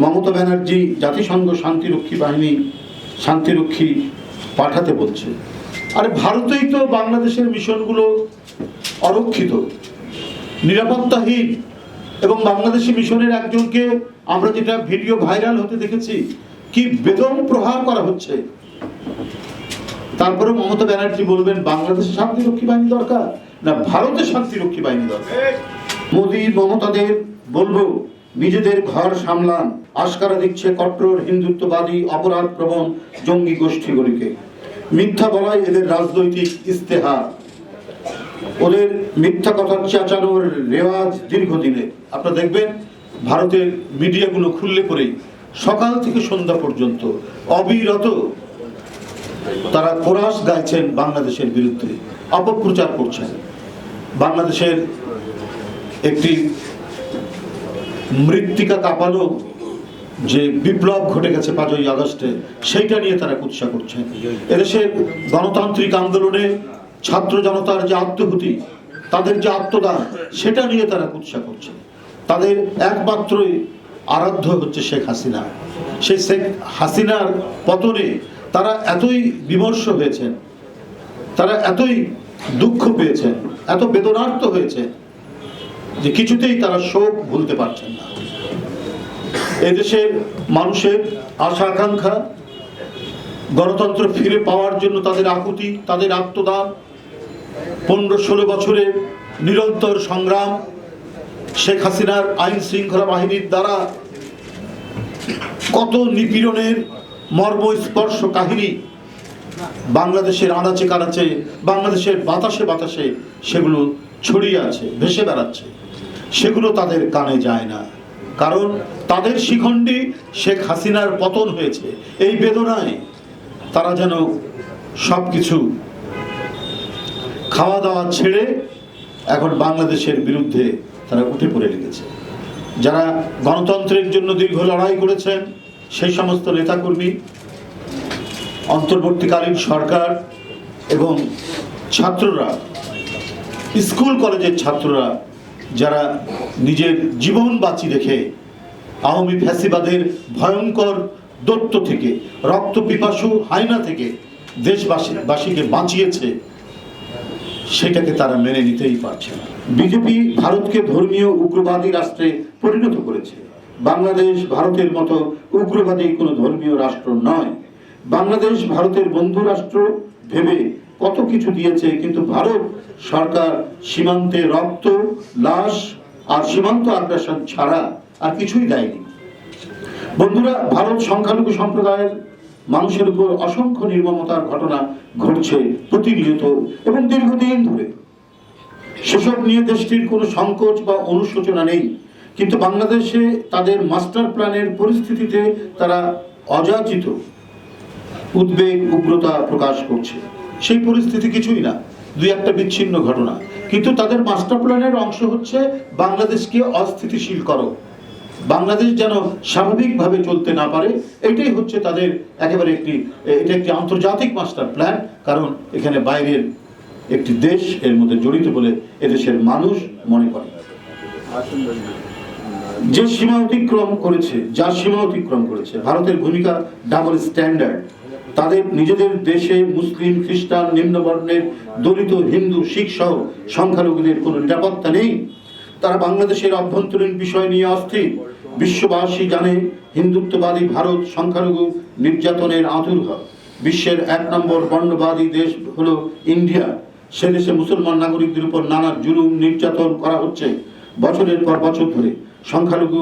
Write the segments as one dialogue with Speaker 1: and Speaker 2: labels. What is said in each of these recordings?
Speaker 1: মমতা ব্যানার্জি জাতিসংঘ শান্তিরক্ষী বাহিনী শান্তিরক্ষী পাঠাতে বলছে। আরে ভারতেই তো বাংলাদেশের মিশনগুলো অরক্ষিত নিরাপত্তাহীন এবং বাংলাদেশি মিশনের একজনকে আমরা যেটা ভিডিও ভাইরাল হতে দেখেছি কি বেদম প্রহার করা হচ্ছে। তারপরে মমতা ব্যানার্জি বলবেন বাংলাদেশে শান্তিরক্ষী বাহিনী দরকার না ভারতের শান্তিরক্ষী বাহিনী দরকার? মোদী মমতাদের বলব নিজেদের ঘর সামলান। আস্কারা দিচ্ছে কট্টর, হিন্দুত্ববাদী, অপরাধ প্রবণ জঙ্গি গোষ্ঠীগুলিকে। মিথ্যা বলাই এদের রাজনৈতিক ইস্তেহার ওদের মিথ্যা কথা চেঁচানোর রেওয়াজ দীর্ঘদিনের। আপনারা দেখবেন, ভারতের মিডিয়াগুলো খুললে পরেই সকাল থেকে সন্ধ্যা পর্যন্ত অবিরত তারা কোরাস গাইছেন বাংলাদেশের বিরুদ্ধে। অপপ্রচার করছেন। বাংলাদেশের একটি মৃত্তিকা কাঁপানো যে বিপ্লব ঘটে গেছে পাঁচই আগস্টে, সেইটা নিয়ে তারা কুৎসা করছেন এদেশের গণতান্ত্রিক আন্দোলনে ছাত্র জনতার যে আত্মহুতি তাদের যে আত্মদান, সেটা নিয়ে তারা কুৎসা করছে। তাদের একমাত্রই আরাধ্য হচ্ছে শেখ হাসিনা। সেই শেখ হাসিনার পতনে তারা এতই বিমর্ষ হয়েছেন, তারা এতই দুঃখ পেয়েছেন, এত বেদনার্থ হয়েছে যে কিছুতেই তারা শোক ভুলতে পারছেন না। এদেশের মানুষের আশা আকাঙ্ক্ষা, গণতন্ত্র ফিরে পাওয়ার জন্য তাদের আকুতি, তাদের আত্মদান পনেরো ষোলো বছরের নিরন্তর সংগ্রাম শেখ হাসিনার আইন শৃঙ্খলা বাহিনীর দ্বারা কত নিপীড়নের মর্মস্পর্শ কাহিনী বাংলাদেশের আনাচে কানাচে বাংলাদেশের বাতাসে বাতাসে সেগুলো ছড়িয়ে আছে, ভেসে বেড়াচ্ছে। সেগুলো তাদের কানে যায় না। কারণ তাদের শিখণ্ডী শেখ হাসিনার পতন হয়েছে। এই বেদনায় তারা যেন সব কিছু খাওয়া দাওয়া ছেড়ে এখন বাংলাদেশের বিরুদ্ধে তারা উঠে পড়ে লেগেছে যারা গণতন্ত্রের জন্য দীর্ঘ লড়াই করেছেন, সেই সমস্ত নেতাকর্মী, অন্তর্বর্তীকালীন সরকার এবং ছাত্ররা, স্কুল কলেজের ছাত্ররা যারা নিজের জীবন বাঁচি রেখে আওয়ামী ফ্যাসিবাদের ভয়ঙ্কর দত্ত থেকে, রক্ত পিপাসু হাইনা থেকে দেশবাসী বাসীকে বাঁচিয়েছে, সেটাকে তারা মেনে নিতেই পারছে না। বিজেপি ভারতকে ধর্মীয় উগ্রবাদী রাষ্ট্রে পরিণত করেছে। বাংলাদেশ ভারতের মতো উগ্রবাদী কোনো ধর্মীয় রাষ্ট্র নয়। বাংলাদেশ ভারতের বন্ধু রাষ্ট্র ভেবে কত কিছু দিয়েছে, কিন্তু ভারত সরকার সীমান্তে রক্ত, লাশ আর সীমান্ত আগ্রাসন ছাড়া আর কিছুই দেয়নি। বন্ধুরা, ভারত সংখ্যালঘু সম্প্রদায়ের মানুষের উপর অসংখ্য নির্মমতার ঘটনা ঘটছে প্রতিনিয়ত এবং দীর্ঘদিন ধরে। সেসব নিয়ে দেশটির কোনো সংকোচ বা অনুশোচনা নেই, কিন্তু বাংলাদেশে তাদের মাস্টার প্ল্যানের পরিস্থিতিতে তারা অযাচিত উদ্বেগ, উগ্রতা প্রকাশ করছে। সেই পরিস্থিতি কিছুই না। দুই একটা বিচ্ছিন্ন ঘটনা। কিন্তু তাদের মাস্টার প্ল্যানের অংশ হচ্ছে, বাংলাদেশকে অস্থিতিশীল করো। বাংলাদেশ যেন স্বাভাবিকভাবে চলতে না পারে, এটাই হচ্ছে তাদের একেবারে একটি, এটা একটি আন্তর্জাতিক মাস্টার প্ল্যান কারণ এখানে বাইরের একটি দেশ এর মধ্যে জড়িত বলে এদেশের মানুষ মনে করে। যে সীমা অতিক্রম করেছে, যা সীমা অতিক্রম করেছে, ভারতের ভূমিকা ডাবল স্ট্যান্ডার্ড তাদের নিজেদের দেশে মুসলিম, খ্রিস্টান, নিম্নবর্ণের, দলিত, হিন্দু, শিখ সহ সংখ্যালঘুদের কোনো নিরাপত্তা নেই। তারা বাংলাদেশের অভ্যন্তরীণ বিষয় নিয়ে অস্থির। বিশ্ববাসী জানে হিন্দুত্ববাদী ভারত সংখ্যালঘু নির্যাতনের আতুর হয়। বিশ্বের এক নম্বর বর্ণবাদী দেশ হলো ইন্ডিয়া। সে দেশে মুসলমান নাগরিকদের উপর নানা জুলুম, নির্যাতন করা হচ্ছে বছরের পর বছর ধরে। সংখ্যালঘু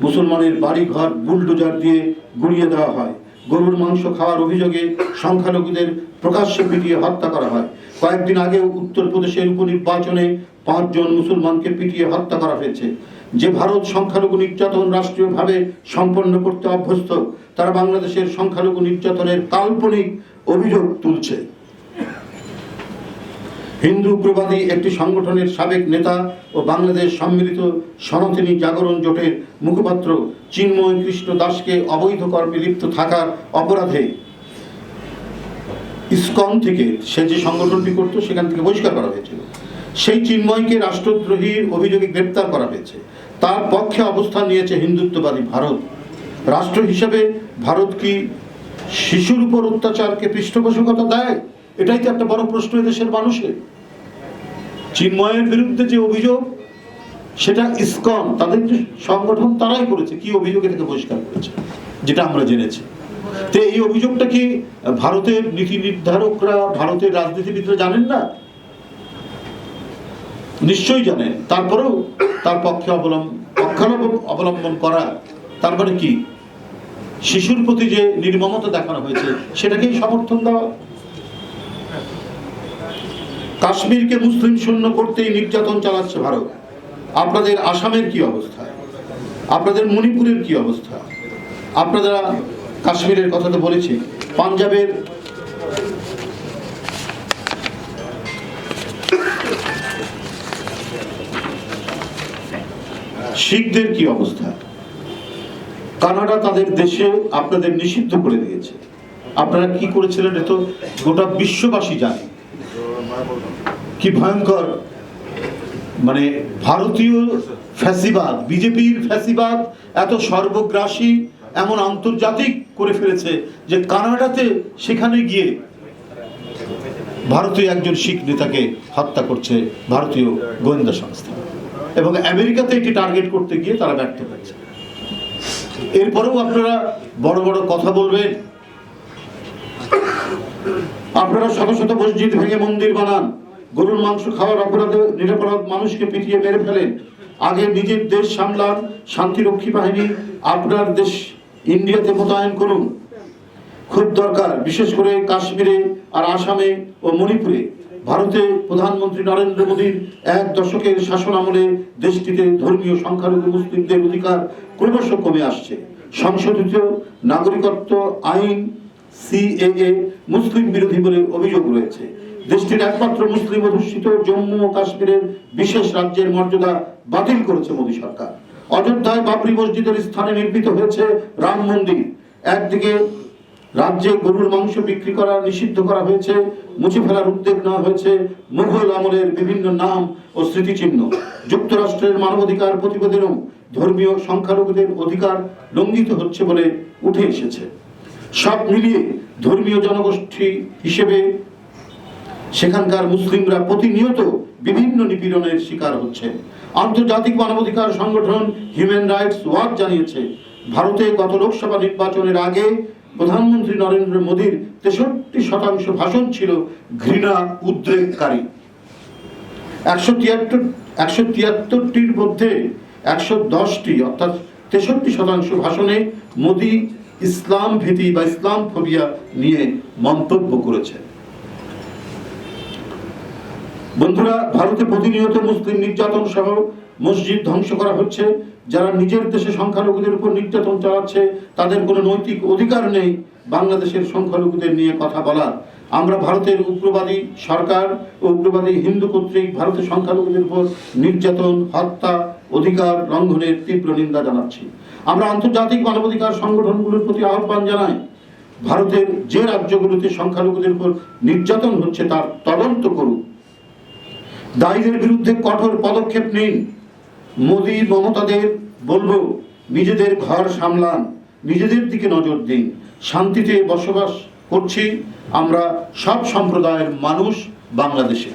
Speaker 1: মুসলমানের বাড়ি ঘর বুলডোজার দিয়ে গুড়িয়ে দেওয়া হয়। গরুর মাংস খাওয়ার অভিযোগে সংখ্যালঘুদের প্রকাশ্যে পিটিয়ে হত্যা করা হয়। কয়েকদিন আগে উত্তরপ্রদেশের উপনির্বাচনে পাঁচজন মুসলমানকে পিটিয়ে হত্যা করা হয়েছে। যে ভারত সংখ্যালঘু নির্যাতন রাষ্ট্রীয়ভাবে সম্পন্ন করতে অভ্যস্ত, তারা বাংলাদেশের সংখ্যালঘু নির্যাতনের কাল্পনিক অভিযোগ তুলছে। হিন্দু উগ্রবাদী একটি সংগঠনের সাবেক নেতা ও বাংলাদেশ সম্মিলিত সনাতনী জাগরণ জোটের মুখপাত্র চিন্ময় কৃষ্ণ দাসকে অবৈধ কর্মে লিপ্ত থাকার অপরাধে ইসকন থেকে সে যে সংগঠনটি করতো, সেখান থেকে বহিষ্কার করা হয়েছিল। সেই চিন্ময়কে রাষ্ট্রদ্রোহীর অভিযোগে গ্রেপ্তার করা হয়েছে। তার পক্ষে অবস্থান নিয়েছে হিন্দুত্ববাদী ভারত। রাষ্ট্র হিসেবে ভারত কি শিশুর উপর অত্যাচারকে পৃষ্ঠপোষকতা দেয়? এটাই তো একটা বড় প্রশ্ন দেশের মানুষের। চিন্ময়ের বিরুদ্ধে যে অভিযোগ, সেটা ইসকন, তাদের সংগঠন, তারাই করেছে। কি অভিযোগে থেকে বহিষ্কার করেছে? যেটা আমরা জেনেছি। তো এই অভিযোগটা কি ভারতের নীতি নির্ধারকরা, ভারতের রাজনীতিবিদরা জানেন না? নিশ্চয়ই জানেন। তারপরেও তার পক্ষে অবলম্বন পক্ষাবলম্বন অবলম্বন করা তারপরে কি? শিশুর প্রতি যে নির্মমতা দেখানো হয়েছে, সেটাকেই সমর্থন দেওয়া? কাশ্মীরকে মুসলিম শূন্য করতেই নির্যাতন চালাচ্ছে ভারত। আপনাদের আসামের কি অবস্থা? আপনাদের মণিপুরের কি অবস্থা? আপনারা কাশ্মীরের কথা তো বলেছি পাঞ্জাবের শিখদের কি অবস্থা? কানাডা তাদের দেশে আপনাদের নিষিদ্ধ করে দিয়েছে। আপনারা কি করেছিলেন এ তো গোটা বিশ্ববাসী জানে। কি ভয়ঙ্কর? মানে ভারতীয় ফ্যাসিবাদ, বিজেপির ফ্যাসিবাদ এত সর্বগ্রাসী, এমন আন্তর্জাতিক করে ফেলেছে যে কানাডাতে সেখানে গিয়ে ভারতীয় একজন শিখ নেতাকে হত্যা করছে ভারতীয় গোয়েন্দা সংস্থা। এবং আমেরিকাতে এটি টার্গেট করতে গিয়ে তারা ব্যর্থ হয়েছে। এরপরেও আপনারা বড় বড় কথা বলবেন। আপনারা শত শত মসজিদ ভেঙে মন্দির বানান, গরুর মাংস খাওয়ার অপরাধে নিরপরাধ মানুষকে পিটিয়ে মেরে ফেলেন। আগে নিজের দেশ সামলান, শান্তিরক্ষী বাহিনী আপনার দেশ ইন্ডিয়াতে মোতায়েন করুন। খুব দরকার, বিশেষ করে কাশ্মীরে আর আসামে ও মণিপুরে। ভারতে প্রধানমন্ত্রী নরেন্দ্র মোদীর এক দশকের শাসন আমলে দেশটিতে ধর্মীয় সংখ্যালঘু মুসলিমদের অধিকার ক্রমশ কমে আসছে। সংশোধিত নাগরিকত্ব আইন সিএএ মুসলিম বিরোধী বলে অভিযোগ রয়েছে। দেশটির একমাত্র মুসলিম অধ্যুষিত জম্মু ও কাশ্মীরের বিশেষ রাজ্যের মর্যাদা বাতিল করেছে মোদী সরকার। অযোধ্যায় বাবরি মসজিদের স্থানে নির্মিত হয়েছে রাম মন্দির। একদিকে রাজ্যে গরুর মাংস বিক্রি করা নিষিদ্ধ করা হয়েছে, মুছে ফেলার উদ্যোগ নেওয়া হয়েছে, মুঘল আমলের বিভিন্ন নাম ও স্মৃতিচিহ্ন। যুক্তরাষ্ট্রের মানবাধিকার প্রতিবেদনেও ধর্মীয় সংখ্যালঘুদের অধিকার লঙ্ঘিত হচ্ছে বলে উঠে এসেছে। সব মিলিয়ে ধর্মীয় জনগোষ্ঠী হিসেবে সেখানকার মুসলিমরা প্রতিনিয়ত বিভিন্ন নিপীড়নের শিকার হচ্ছে। আন্তর্জাতিক মানবাধিকার সংগঠন হিউম্যান রাইটস ওয়াচ জানিয়েছে, ভারতে গত লোকসভা নির্বাচনের আগে প্রধানমন্ত্রী নরেন্দ্র মোদীর তেষট্টি শতাংশ ভাষণ ছিল ঘৃণা উদ্রেককারী একশো তিয়াত্তর, একশো তিয়াত্তরটির মধ্যে একশো দশটি, অর্থাৎ তেষট্টি শতাংশ ভাষণে মোদী ইসলাম ভীতি বা ইসলাম ফোবিয়া নিয়ে মন্তব্য করেছে। বন্ধুরা, ভারতে প্রতিনিয়ত মুসলিম নির্যাতন সহ মসজিদ ধ্বংস করা হচ্ছে। যারা নিজের দেশে সংখ্যালঘুদের উপর নির্যাতন চালাচ্ছে, তাদের কোনো নৈতিক অধিকার নেই বাংলাদেশের সংখ্যালঘুদের নিয়ে কথা বলার। আমরা ভারতের উগ্রবাদী সরকার ও উগ্রবাদী হিন্দু কর্তৃক ভারতের সংখ্যালঘুদের উপর নির্যাতন, হত্যা, অধিকার লঙ্ঘনের তীব্র নিন্দা জানাচ্ছি। আমরা আন্তর্জাতিক মানবাধিকার সংগঠনগুলোর প্রতি আহ্বান জানাই, ভারতের যে রাজ্যগুলোতে সংখ্যালঘুদের উপর নির্যাতন হচ্ছে তার তদন্ত করুক। দায়ীদের বিরুদ্ধে কঠোর পদক্ষেপ নিন। মোদী মমতাদের বলব, নিজেদের ঘর সামলান, নিজেদের দিকে নজর দিন। শান্তিতে বসবাস করছি, আমরা সব সম্প্রদায়ের মানুষ বাংলাদেশে।